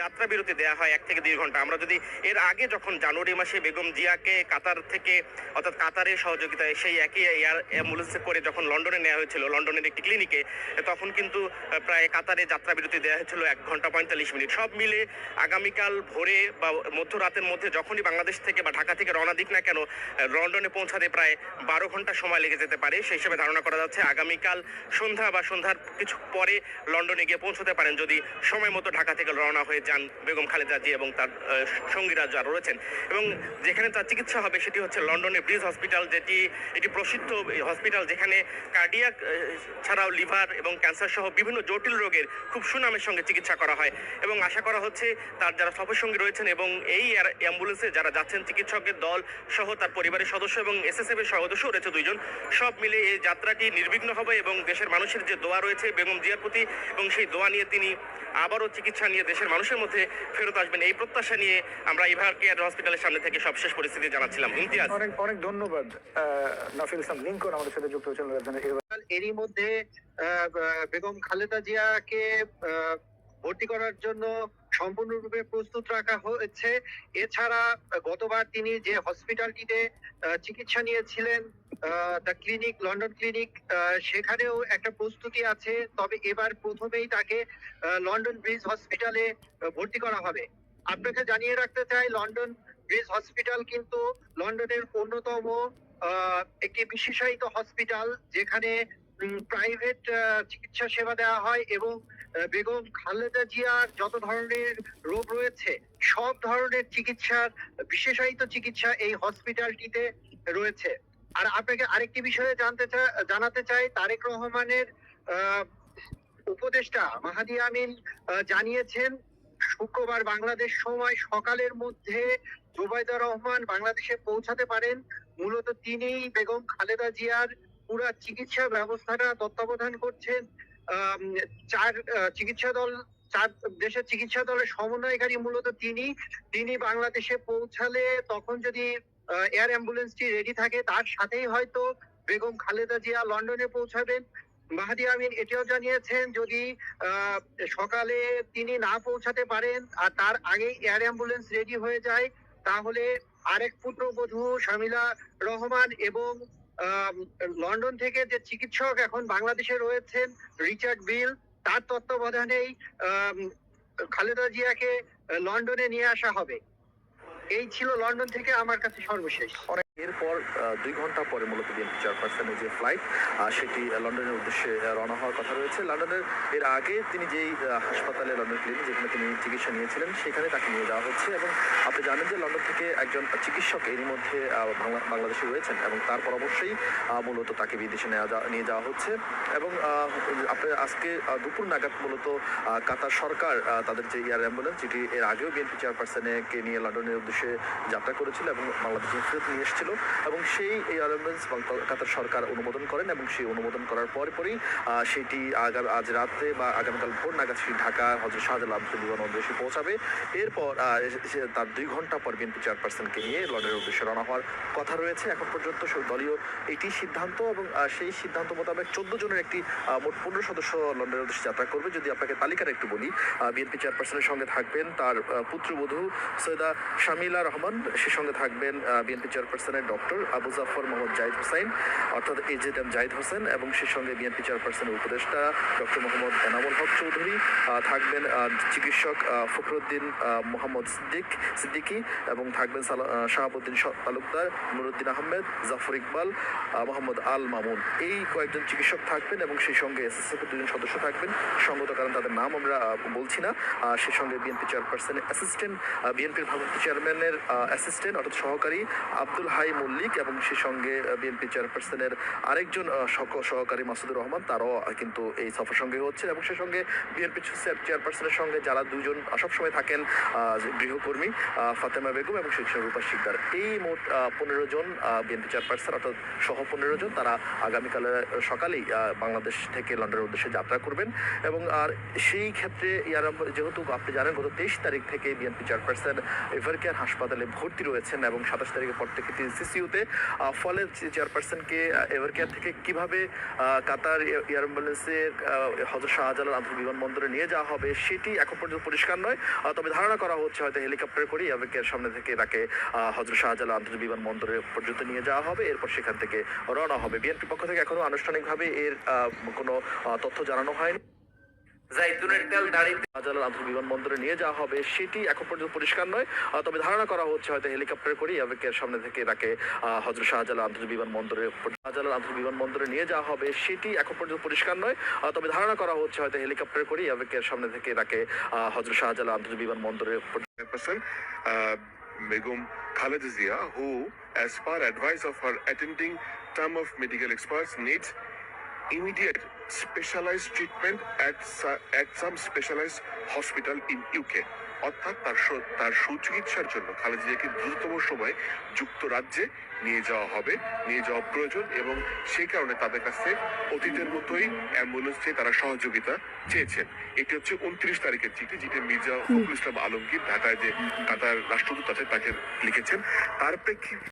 যাত্রা বিরতি দেওয়া হয় এক থেকে দুই ঘণ্টা। আমরা যদি এর আগে যখন জানুয়ারি মাসে বেগম জিয়াকে কাতার থেকে, অর্থাৎ কাতারের সহযোগিতায় সেই একই এয়ার অ্যাম্বুলেন্সে করে যখন লন্ডনে নেওয়া হয়েছিল, লন্ডনের একটি ক্লিনিকে, তখন কিন্তু প্রায় কাতারে যাত্রা বিরতি দেওয়া হয়েছিল এক ঘণ্টা পঁয়তাল্লিশ মিনিট। সব মিলে আগামীকাল ভোরে বা মধ্যরাতের মধ্যে যখনই বাংলাদেশ থেকে বা ঢাকা থেকে রওনা দিক না কেন লন্ডনে পৌঁছাতে প্রায় বারো ঘণ্টা সময় লেগে যেতে পারে। সেই হিসেবে ধারণা করা যাচ্ছে আগামীকাল সন্ধ্যা বা সন্ধ্যার কিছু পরে লন্ডনে গিয়ে পৌঁছতে পারেন যদি সময় মতো ঢাকা থেকে রওনা হয়ে যান বেগম খালেদা জি এবং তার সঙ্গীরা যারা রয়েছেন। এবং যেখানে তার চিকিৎসা হবে সেটি হচ্ছে লন্ডনের ব্রিজ হসপিটাল, যেটি এটি প্রসিদ্ধ হসপিটাল যেখানে কার্ডিয়াক ছাড়াও লিভার এবং ক্যান্সার সহ বিভিন্ন জটিল রোগের খুব সুনামের সঙ্গে চিকিৎসা করা হয়। এবং আশা করা হচ্ছে তার যারা সফরসঙ্গী রয়েছেন এবং এই অ্যাম্বুলেন্সে যারা যাচ্ছেন, চিকিৎসকের দল সহ তার পরিবারের সদস্য এবং এসএসএফ এর সদস্য রয়েছে দুইজন, সব মিলে এই যাত্রাটি নির্বিঘ্ন হবে এবং দেশের মানুষের যে দোয়া রয়েছে বেগম জিয়ার প্রতি এবং সেই দোয়া নিয়ে তিনি আবারও চিকিৎসা নিয়ে দেশের মানুষের মধ্যে ফেরত আসবেন। এই প্রত্যাশা নিয়ে আমরা ইভার কেয়ার হসপিটালের সামনে থেকে সবশেষ পরিস্থিতি জানাচ্ছিলাম। ইমতিয়াজ। অনেক অনেক ধন্যবাদ নাফিল ইসলাম লিঙ্কন আমাদের সাথে যুক্ত হয়েছেন এরই মধ্যে বেগম খালেদা জিয়াকে আহ, ভর্তি করার জন্য সম্পূর্ণরূপে প্রস্তুত রাখা হয়েছে। এছাড়া গতবার তিনি যে হসপিটালটিতে আহ, চিকিৎসা নিয়েছিলেন দ্য ক্লিনিক লন্ডন ক্লিনিক সেখানেও একটা প্রস্তুতি আছে, তবে এবার প্রথমেই তাকে লন্ডন ব্রিজ হসপিটালে ভর্তি করা হবে। আপনাকে জানিয়ে রাখতে চাই লন্ডন ব্রিজ হসপিটাল কিন্তু লন্ডনের অন্যতম একটি বিশেষায়িত হসপিটাল যেখানে প্রাইভেট চিকিৎসা সেবা দেওয়া হয় এবং বেগম খালেদা জিয়ার যত ধরনের রোগ রয়েছে, সব ধরনের চিকিৎসার বিশেষায়িত চিকিৎসা এই হসপিটালটিতে রয়েছে। আর আপনাকে আরেকটি বিষয়ে জানতে জানাতে চাই, তারেক রহমানের উপদেষ্টা মাহাদি আমিন জানিয়েছেন, শুক্রবার বাংলাদেশ সময় সকালের মধ্যে জুবাইদা রহমান বাংলাদেশে পৌঁছাতে পারেন। মূলত তিনি বেগম খালেদা জিয়ার পুরা চিকিৎসা ব্যবস্থাটা তত্ত্বাবধান করছেন। চার চিকিৎসা দল, চার দেশের চিকিৎসা দলের সমন্বয়কারী মূলত তিনি। তিনি বাংলাদেশে পৌঁছালে তখন যদি এয়ার অ্যাম্বুলেন্সটি রেডি থাকে। তার সাথেই হয়তো বেগম খালেদা জিয়া লন্ডনে পৌঁছাবেন। মাহাদি আমিন এটিও জানিয়েছেন, যদি সকালে তিনি না পৌঁছাতে পারেন আর তার আগেই এয়ার অ্যাম্বুলেন্স রেডি হয়ে যায়, তাহলে আরেক পুত্রবধূ শামিলা রহমান এবং লন্ডন থেকে যে চিকিৎসক এখন বাংলাদেশে রয়েছেন রিচার্ড বিল, তার তত্ত্বাবধানেই খালেদা জিয়াকে লন্ডনে নিয়ে আসা হবে। এই ছিল লন্ডন থেকে আমার কাছে সর্বশেষ। এরপর দুই ঘণ্টা পরে মূলত বিএনপি চেয়ারপারসনের যে ফ্লাইট সেটি লন্ডনের উদ্দেশ্যে রওনা হওয়ার কথা রয়েছে। লন্ডনের এর আগে তিনি যেই হাসপাতালে লন্ডন ক্লিনিক যেখানে তিনি চিকিৎসা নিয়েছিলেন সেখানে তাকে নিয়ে যাওয়া হচ্ছে এবং আপনি জানেন যে লন্ডন থেকে একজন চিকিৎসক এরই মধ্যে বাংলাদেশে রয়েছেন এবং তার আহ, মূলত তাকে বিদেশে নিয়ে যাওয়া হচ্ছে এবং আপনি আজকে দুপুর নাগাদ মূলত কাতার সরকার তাদের যে এয়ার অ্যাম্বুলেন্স যেটি এর আগেও বিএনপি চেয়ারপারসনকে নিয়ে লন্ডনের উদ্দেশ্যে যাত্রা করেছিল এবং বাংলাদেশে ফেরত নিয়ে এসেছিল। এবং সেই অ্যাম্বুলেন্স বাং- কাতার সরকার অনুমোদন করেন এবং সেই অনুমোদন করার পরে পরেই সেটি আগামী আজ রাতে বা আগামীকাল ভোর নাগাদ সেটি ঢাকা হজরত শাহজালাল আব্দুল বিমান উদ্দেশ্যে পৌঁছাবে। এরপর এসে- তার দুই ঘণ্টা পর বিএনপি চেয়ারপারসনকে নিয়ে লন্ডনের উদ্দেশ্যে রওনা হওয়ার কথা রয়েছে এখন পর্যন্ত। দলীয় এটি সিদ্ধান্ত এবং সেই সিদ্ধান্ত মোতাবেক চোদ্দ জনের একটি মোট পনেরো সদস্য লন্ডনের উদ্দেশ্যে যাত্রা করবে। যদি আপনাকে তালিকাটা একটু বলি বিএনপি চেয়ারপারসনের সঙ্গে থাকবেন তার পুত্রবধূ সৈয়দা শামিলা রহমান, সে সঙ্গে থাকবেন বিএনপি চেয়ারপারসনের ডক্টর আবু জাফর মোহাম্মদ জাহিদ হোসেন অর্থাৎ এজেড এম জাহিদ হোসেন এবং সে সঙ্গে বিএনপি চেয়ারপারসনের উপদেষ্টা ডক্টর মোহাম্মদ এনামুল হক চৌধুরী থাকবেন চিকিৎসক ফখরুদ্দিন মোহাম্মদ সিদ্দিক, সিদ্দিকী এবং থাকবেন শাহাবুদ্দিন তালুকদার, নুরুদ্দিন আহমেদ, জাফর ইকবাল মোহাম্মদ আল মামুন। এই কয়েকজন চিকিৎসক থাকবেন এবং সেই সঙ্গে এসএসএফ দুজন সদস্য থাকবেন। সঙ্গত কারণ তাদের নাম আমরা বলছি না। সেই সঙ্গে বিএনপি চেয়ারপারসনের অ্যাসিস্ট্যান্ট বিএনপির ভারপ্রাপ্ত চেয়ারম্যানের অ্যাসিস্ট্যান্ট অর্থাৎ সহকারী, আব্দুল হাই মল্লিক এবং সেই সঙ্গে বিএনপি চেয়ারপারসনের আরেকজন সহকারী মাসুদুর রহমান, তারাও কিন্তু এই সফর সঙ্গে হচ্ছে এবং সেই সঙ্গে বিএনপি চেয়ারপারসনের সঙ্গে যারা দুজন সবসময় থাকেন গৃহকর্মী ফাতেমা বেগম এবং সঙ্গে রূপা শিকদার এই মোট পনেরো জন বিএনপি চেয়ারপারসন অর্থাৎ সহ পনেরো জন, তারা আগামীকালে সকালেই বাংলাদেশ থেকে লন্ডনের উদ্দেশ্যে যাত্রা করবেন এবং, আর সেই ক্ষেত্রে যেহেতু আপনি জানেন, গত তেইশ তারিখ থেকে বিএনপি চেয়ারপারসন এভার কেয়ার হাসপাতালে ভর্তি রয়েছেন এবং সাতাশ তারিখের পর থেকে তিনি আইসিসিউতে ফলে চেয়ারপারসনকে এভার কেয়ার থেকে কীভাবে কাতার এয়ার অ্যাম্বুলেন্সে হজরত শাহজালাল আন্তর্জাতিক বিমানবন্দরে নিয়ে যাওয়া হবে সেটি এখন পর্যন্ত পরিষ্কার নয়। তবে ধারণা করা হচ্ছে হয়তো হেলিকপ্টার করে এভার কেয়ার সামনে থেকে তাকে হজরত শাহজালাল আন্তর্জাতিক বিমানবন্দরে পর্যন্ত নিয়ে যাওয়া হবে। এরপর সেখান থেকে রওনা হবে। বিএনপির পক্ষ থেকে এখনও আনুষ্ঠানিকভাবে এর কোনো তথ্য জানানো হয়নি। জাইতুনের তেল দাড়িতে শাহজালাল আন্তর্জাতিক বিমানবন্দরে নিয়ে যাওয়া হবে সেটি এখন পর্যন্ত পরিষ্কার নয়। তবে ধারণা করা হচ্ছে হয়তো হেলিকপ্টার করে এভার সামনে থেকে তাকে হজরত শাহজালাল আন্তর্জাতিক বিমানবন্দরে শাহজালাল আন্তর্জাতিক বিমানবন্দরে নিয়ে যাওয়া হবে সেটি এখন পর্যন্ত পরিষ্কার নয়। তবে ধারণা করা হচ্ছে হয়তো হেলিকপ্টার করে এভার সামনে থেকে তাকে হজরত শাহজালাল আন্তর্জাতিক বিমানবন্দরে person, uh, Begum Khaleda Zia, who, as per advice of her attending term of medical experts, needs at, sa- at some specialized hospital in UK. অর্থাৎ তার তার সুচিকিৎসার জন্য খালেদা জিয়াকে দ্রুততম সময় যুক্তরাজ্যে নিয়ে যাওয়া হবে নিয়ে যাওয়া প্রয়োজন এবং সেই কারণে তাদের কাছে অতীতের মতোই অ্যাম্বুলেন্স চেয়ে তারা সহযোগিতা চেয়েছেন এটি হচ্ছে উনত্রিশ তারিখের চিঠি যেটি মির্জা ফখরুল ইসলাম আলমগীর ঢাকায় যে কাতার রাষ্ট্রদূত আছে তাকে লিখেছেন তার প্রেক্ষিতে